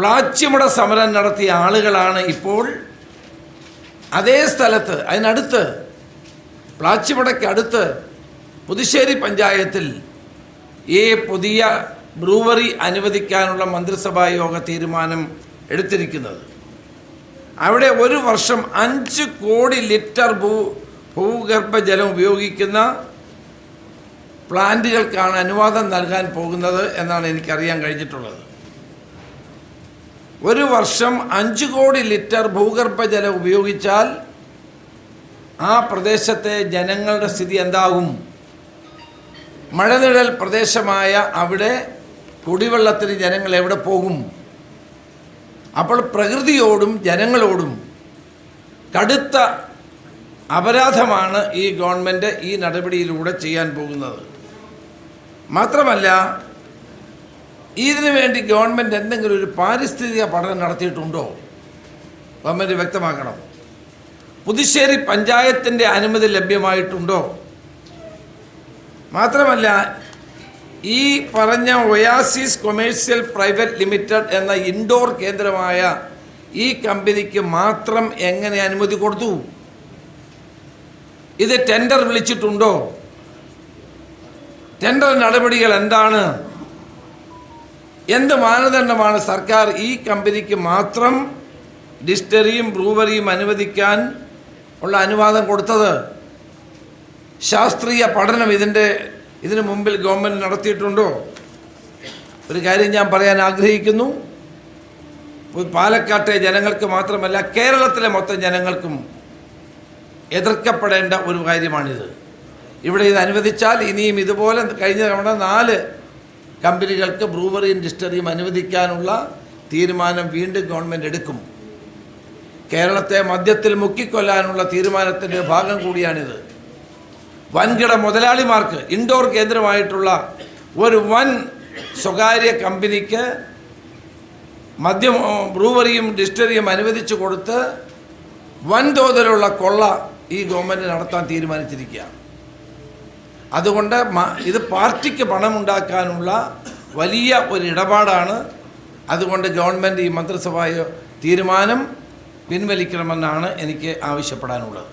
പ്ലാച്ചിമട സമരം നടത്തിയ ആളുകളാണ് ഇപ്പോൾ അതേ സ്ഥലത്ത് അതിനടുത്ത് പ്ലാച്ചിമടയ്ക്ക് അടുത്ത് പുതുശ്ശേരി പഞ്ചായത്തിൽ ഈ പുതിയ ബ്രൂവറി അനുവദിക്കാനുള്ള മന്ത്രിസഭാ യോഗ തീരുമാനം എടുത്തിരിക്കുന്നത്. അവിടെ ഒരു വർഷം അഞ്ച് കോടി ലിറ്റർ ഭൂ ഭൂഗർഭജലം ഉപയോഗിക്കുന്ന പ്ലാന്റുകൾക്കാണ് അനുവാദം നൽകാൻ പോകുന്നത് എന്നാണ് എനിക്കറിയാൻ കഴിഞ്ഞിട്ടുള്ളത്. ഒരു വർഷം അഞ്ച് കോടി ലിറ്റർ ഭൂഗർഭജലം ഉപയോഗിച്ചാൽ ആ പ്രദേശത്തെ ജനങ്ങളുടെ സ്ഥിതി എന്താകും? മഴനിഴൽ പ്രദേശമായ അവിടെ കുടിവെള്ളത്തിന് ജനങ്ങൾ എവിടെ പോകും? അപ്പോൾ പ്രകൃതിയോടും ജനങ്ങളോടും കടുത്ത അപരാധമാണ് ഈ ഗവൺമെന്റ് ഈ നടപടിയിലൂടെ ചെയ്യാൻ പോകുന്നത്. മാത്രമല്ല ഇതിനു വേണ്ടി ഗവൺമെന്റ് എന്തെങ്കിലും ഒരു പാരിസ്ഥിതിക പഠനം നടത്തിയിട്ടുണ്ടോ? ഗവൺമെന്റ് വ്യക്തമാക്കണം. പുതുശ്ശേരി പഞ്ചായത്തിന്റെ അനുമതി ലഭ്യമായിട്ടുണ്ടോ? മാത്രമല്ല ഈ പറഞ്ഞ ഒയാസിസ് കൊമേഴ്സ്യൽ പ്രൈവറ്റ് ലിമിറ്റഡ് എന്ന ഇൻഡോർ കേന്ദ്രമായ ഈ കമ്പനിക്ക് മാത്രം എങ്ങനെ അനുമതി കൊടുത്തു? ഇത് ടെൻഡർ വിളിച്ചിട്ടുണ്ടോ? ടെൻഡർ നടപടികൾ എന്താണ്? എന്ത് മാനദണ്ഡമാണ് സർക്കാർ ഈ കമ്പനിക്ക് മാത്രം ഡിസ്റ്ററിയും ബ്രൂവറിയും അനുവദിക്കാൻ ഉള്ള അനുവാദം കൊടുത്തത്? ശാസ്ത്രീയ പഠനം ഇതിന്റെ ഇതിനു മുമ്പിൽ ഗവൺമെന്റ് നടത്തിയിട്ടുണ്ടോ? ഒരു കാര്യം ഞാൻ പറയാൻ ആഗ്രഹിക്കുന്നു. പാലക്കാട്ടെ ജനങ്ങൾക്ക് മാത്രമല്ല കേരളത്തിലെ മൊത്തം ജനങ്ങൾക്കും എതിർക്കപ്പെടേണ്ട ഒരു കാര്യമാണിത്. ഇവിടെ ഇത് അനുവദിച്ചാൽ ഇനിയും ഇതുപോലെ കഴിഞ്ഞ തവണ നാല് കമ്പനികൾക്ക് ബ്രൂവറി ഇൻഡസ്ട്രിയും അനുവദിക്കാനുള്ള തീരുമാനം വീണ്ടും ഗവൺമെന്റ് എടുക്കും. കേരളത്തെ മദ്യത്തിൽ മുക്കിക്കൊല്ലാനുള്ള തീരുമാനത്തിന്റെ ഭാഗം കൂടിയാണിത്. വൻകിട മുതലാളിമാർക്ക് ഇൻഡോർ കേന്ദ്രമായിട്ടുള്ള ഒരു വൻ സ്വകാര്യ കമ്പനിക്ക് മദ്യം ബ്രൂവറിയും ഡിസ്റ്ററിയും അനുവദിച്ചു കൊടുത്ത് വൻതോതിലുള്ള കൊള്ള ഈ ഗവൺമെന്റ് നടത്താൻ തീരുമാനിച്ചിരിക്കുകയാണ്. അതുകൊണ്ട് ഇത് പാർട്ടിക്ക് പണമുണ്ടാക്കാനുള്ള വലിയ ഒരു ഇടപാടാണ്. അതുകൊണ്ട് ഗവൺമെന്റ് ഈ മന്ത്രിസഭാ തീരുമാനം പിൻവലിക്കണമെന്നാണ് എനിക്ക് ആവശ്യപ്പെടാനുള്ളത്.